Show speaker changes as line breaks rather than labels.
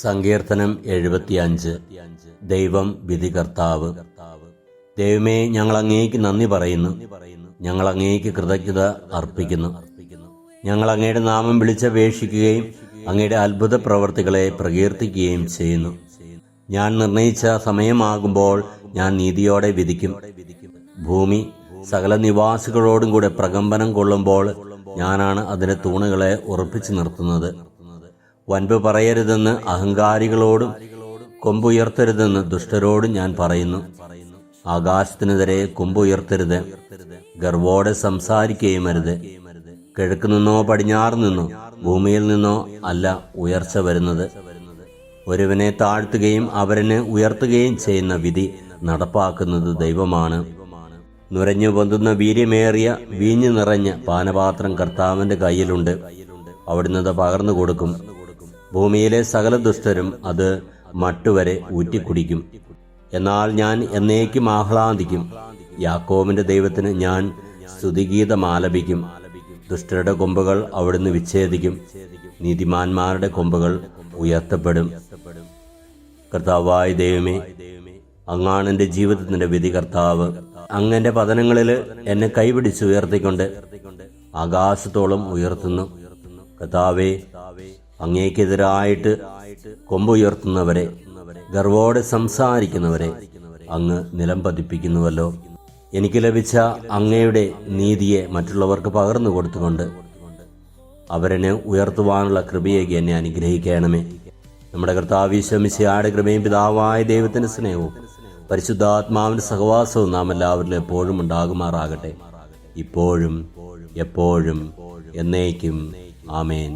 സങ്കീർത്തനം എഴുപത്തിയഞ്ച്. ദൈവം വിധികർത്താവ്. ദൈവമേ ഞങ്ങൾ അങ്ങേക്ക് നന്ദി പറയുന്നു. ഞങ്ങൾ അങ്ങേക്ക് കൃതജ്ഞത അർപ്പിക്കുന്നു. ഞങ്ങൾ അങ്ങയുടെ നാമം വിളിച്ചപേക്ഷിക്കുകയും അങ്ങയുടെ അത്ഭുത പ്രവർത്തികളെ പ്രകീർത്തിക്കുകയും ചെയ്യുന്നു. ഞാൻ നിർണയിച്ച സമയമാകുമ്പോൾ ഞാൻ നീതിയോടെ വിധിക്കും. ഭൂമി സകല നിവാസികളോടും കൂടെ പ്രകമ്പനം കൊള്ളുമ്പോൾ ഞാനാണ് അതിന്റെ തൂണുകളെ ഉറപ്പിച്ചു നിർത്തുന്നത്. വൻപ് പറയരുതെന്ന് അഹങ്കാരികളോടും കൊമ്പുയർത്തരുതെന്ന് ദുഷ്ടരോടും ഞാൻ പറയുന്നു. ആകാശത്തിനെതിരെ കൊമ്പുയർത്തരുത്. ഗർവോടെ സംസാരിക്കുകയും കിഴക്ക് നിന്നോ പടിഞ്ഞാറ് നിന്നോ ഭൂമിയിൽ നിന്നോ അല്ല ഉയർച്ച വരുന്നത്. ഒരുവനെ താഴ്ത്തുകയും അവരനെ ഉയർത്തുകയും ചെയ്യുന്ന വിധി നടപ്പാക്കുന്നത് ദൈവമാണ്. നുരഞ്ഞു പൊന്തുന്ന വീര്യമേറിയ വീഞ്ഞു നിറഞ്ഞ പാനപാത്രം കർത്താവിന്റെ കയ്യിലുണ്ട്. അവിടുന്ന് പകർന്നു കൊടുക്കും ഭൂമിയിലെ സകല ദുഷ്ടരും അത് മട്ടുവരെ ഊറ്റിക്കുടിക്കും. എന്നാൽ ഞാൻ എന്നേക്കും ആഹ്ലാദിക്കും. യാക്കോബിന്റെ ദൈവത്തിന് ഞാൻ സ്തുതിഗീതം ആലപിക്കും. ദുഷ്ടരുടെ കൊമ്പുകൾ അവിടുന്ന് വിച്ഛേദിക്കും. നീതിമാന്മാരുടെ കൊമ്പുകൾ ഉയർത്തപ്പെടും. കർത്താവായ ദൈവമേ അങ്ങാണ് എന്റെ ജീവിതത്തിന്റെ വിധി കർത്താവ് അങ്ങന്റെ പതനങ്ങളിൽ എന്നെ കൈപിടിച്ച് ഉയർത്തിക്കൊണ്ട് ആകാശത്തോളം ഉയർത്തുന്നു. കർത്താവേ അങ്ങേക്കെതിരായിട്ട് കൊമ്പുയർത്തുന്നവരെ ഗർവോടെ സംസാരിക്കുന്നവരെ അങ്ങ് നിലം പതിപ്പിക്കുന്നുവല്ലോ. എനിക്ക് ലഭിച്ച അങ്ങയുടെ നീതിയെ മറ്റുള്ളവർക്ക് പകർന്നു കൊടുത്തുകൊണ്ട് അവരെന്നെ ഉയർത്തുവാനുള്ള കൃപയേക്ക് എന്നെ അനുഗ്രഹിക്കണമേ. നമ്മുടെ കർത്താവിശ്വമിശയാടെ കൃപയും പിതാവായ ദൈവത്തിന്റെ സ്നേഹവും പരിശുദ്ധാത്മാവിന്റെ സഹവാസവും നാം എല്ലാവരിലും എപ്പോഴും ഉണ്ടാകുമാറാകട്ടെ. ഇപ്പോഴും എപ്പോഴും എന്നേക്കും. ആമേൻ.